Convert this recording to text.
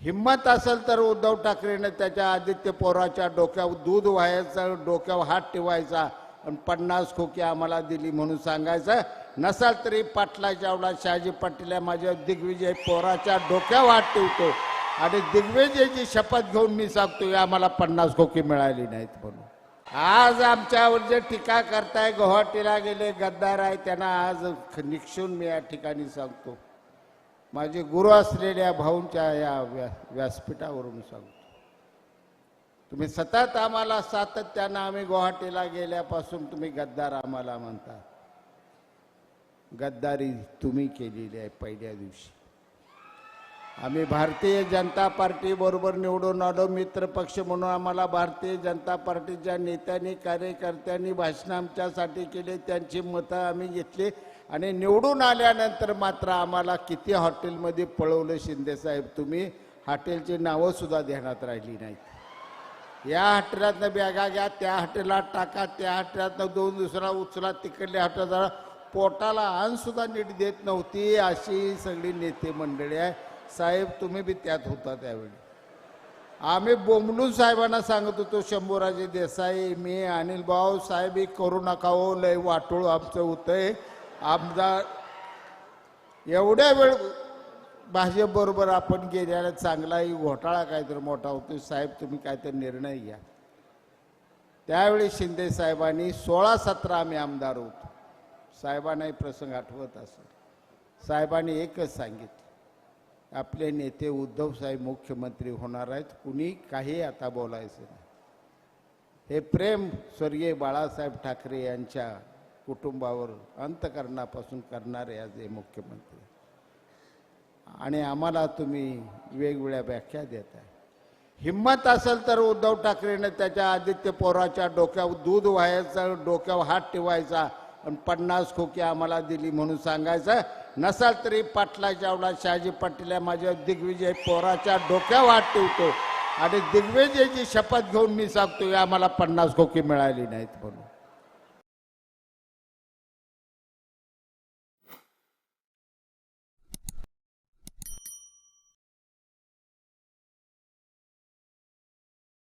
हिंमत असेल तर उद्धव ठाकरेने त्याच्या आदित्य पोराच्या डोक्यावर दूध व्हायचं डोक्यावर हात ठेवायचा. आणि पन्नास खोकी आम्हाला दिली म्हणून सांगायचं. नसाल तरी पाटलाच्या आवडा शहाजी पाटील माझ्या दिग्विजय पोराच्या डोक्यावर हात ठेवतो. आणि दिग्विजयची शपथ घेऊन मी सांगतो आम्हाला पन्नास खोकी मिळाली नाहीत म्हणून. आज आमच्यावर जे टीका करताय गुवाहाटीला गेले गद्दार आहे त्यांना आज निक्षून मी या ठिकाणी सांगतो. माझे गुरु असलेल्या भाऊंच्या या व्या व्यासपीठावरून सांगतो. तुम्ही सतत आम्हाला सातत्यानं आम्ही गुवाहाटीला गेल्यापासून तुम्ही गद्दार आम्हाला म्हणता. गद्दारी तुम्ही केलेली आहे पहिल्या दिवशी. आम्ही भारतीय जनता पार्टीबरोबर निवडून आलो मित्र पक्ष म्हणून आम्हाला भारतीय जनता पार्टीच्या नेत्यांनी कार्यकर्त्यांनी भाषण आमच्यासाठी केले त्यांची मतं आम्ही घेतली. आणि निवडून आल्यानंतर मात्र आम्हाला किती हॉटेलमध्ये पळवलं शिंदेसाहेब तुम्ही हॉटेलची नावंसुद्धा देण्यात ध्यानात राहिली नाहीत. या हॉटेलातनं बॅगा घ्या त्या हॉटेलात टाका त्या हॉटेलातनं दोन दुसरा उचला तिकडल्या हॉटेला पोटाला अन्नसुद्धा नीट देत नव्हती अशी सगळी नेते मंडळी आहे. साहेब तुम्ही बी त्यात होता त्यावेळी. आम्ही बोंबलून साहेबांना सांगत होतो शंभूराजे देसाई मी अनिल भाऊ साहेब करू नका हो लय वाटोळ आमचं होतंय. आमदार एवढ्या वेळ भाजपबरोबर आपण गेल्याला चांगलाही घोटाळा काहीतरी मोठा होतो साहेब तुम्ही काहीतरी निर्णय घ्या. त्यावेळी शिंदे साहेबांनी सोळा सतरा आम्ही आमदार होतो. साहेबांनाही प्रसंग आठवत असेल. साहेबांनी एकच सांगितलं आपले नेते उद्धव साहेब मुख्यमंत्री होणार आहेत. कुणी काही आता बोलायचं नाही. हे प्रेम स्वर्गीय बाळासाहेब ठाकरे यांच्या कुटुंबावर अंतकरणापासून करणारे आज हे मुख्यमंत्री. आणि आम्हाला तुम्ही वेगवेगळ्या व्याख्या देताय. हिंमत असेल तर उद्धव ठाकरेने त्याच्या आदित्य पोराच्या डोक्यावर दूध व्हायचं डोक्यावर हात ठेवायचा आणि पन्नास खोकी आम्हाला दिली म्हणून सांगायचं. नसाल तरी पाटलाच्या एवढा शहाजी पाटील माझ्या दिग्विजय पोराच्या डोक्यावर हात ठेवतो. आणि दिग्विजयची शपथ घेऊन मी सांगतो आम्हाला पन्नास खोकी मिळाली नाहीत म्हणून.